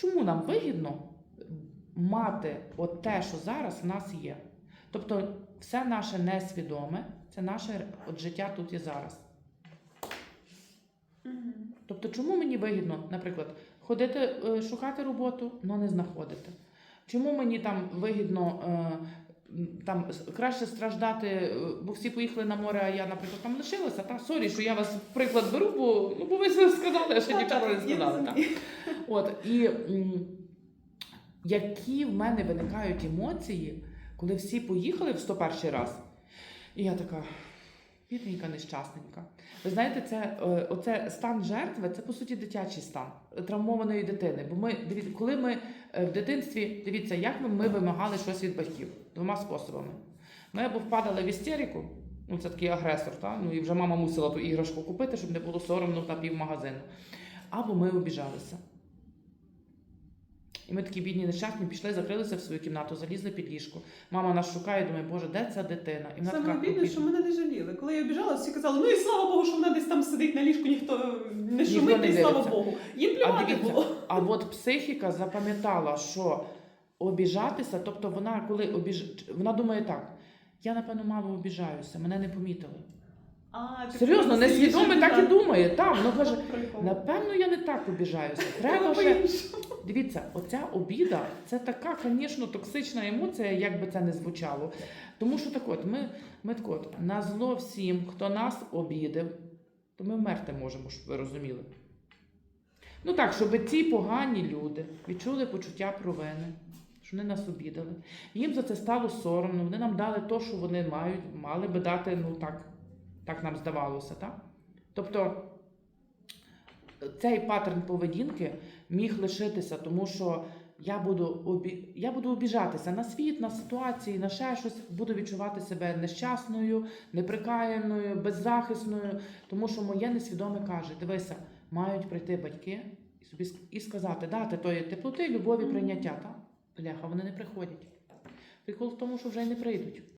чому нам вигідно мати от те, що зараз в нас є. Тобто, все наше несвідоме це наше от життя тут і зараз. Тобто, чому мені вигідно, наприклад, ходити е, шукати роботу, але не знаходити? Чому мені там вигідно е, там краще страждати, е, бо всі поїхали на море, а я, наприклад, там лишилася? Та сорі, що я вас в приклад беру, бо ну бо ви сказали, а ще дівчата не сказали. Та. От і які в мене виникають емоції, коли всі поїхали в 101 раз, і я така. Бідненька, нещасненька. Ви знаєте, це е, оце стан жертви, це по суті дитячий стан травмованої дитини. Бо ми дивіться, коли ми е, в дитинстві, дивіться, як ми, ми вимагали щось від батьків двома способами. Ми або впадали в істерику, ну це такий агресор, та? ну і вже мама мусила ту іграшку купити, щоб не було соромно на півмагазину. Або ми обіжалися. І ми такі бідні нещасні пішли, закрилися в свою кімнату, залізли під ліжко. Мама нас шукає, думає, боже, де ця дитина? І вона Саме така, обідне, «Обід- що мене не жаліли. Коли я обіжала, всі казали, ну і слава Богу, що вона десь там сидить на ліжку, ніхто не шумить, не і слава. Богу. Їм плювати було. а от психіка запам'ятала, що обіжатися, тобто вона коли обіж... вона думає так. Я, напевно, мало обіжаюся, мене не помітили. А, ти Серйозно, несвідоме сидиш так і думає. Там, ну каже, Прикол. напевно, я не так обіжаюся. Треба ще. Дивіться, оця обіда це така, звісно, токсична емоція, як би це не звучало. Тому що так от, ми, ми так от, на зло всім, хто нас обідав, то ми вмерти можемо, щоб ви розуміли. Ну так, щоб ці погані люди відчули почуття провини, що вони нас обідали. Їм за це стало соромно, вони нам дали те, що вони мають, мали би дати, ну так, так нам здавалося, так? Тобто цей паттерн поведінки міг лишитися, тому що я буду обі... я буду обіжатися на світ, на ситуації, на ще щось, буду відчувати себе нещасною, неприкаяною, беззахисною, тому що моє несвідоме каже: дивися, мають прийти батьки і собі і сказати, дати тої теплоти, любові, прийняття. Та? Бляха, вони не приходять. Прикол в тому, що вже й не прийдуть.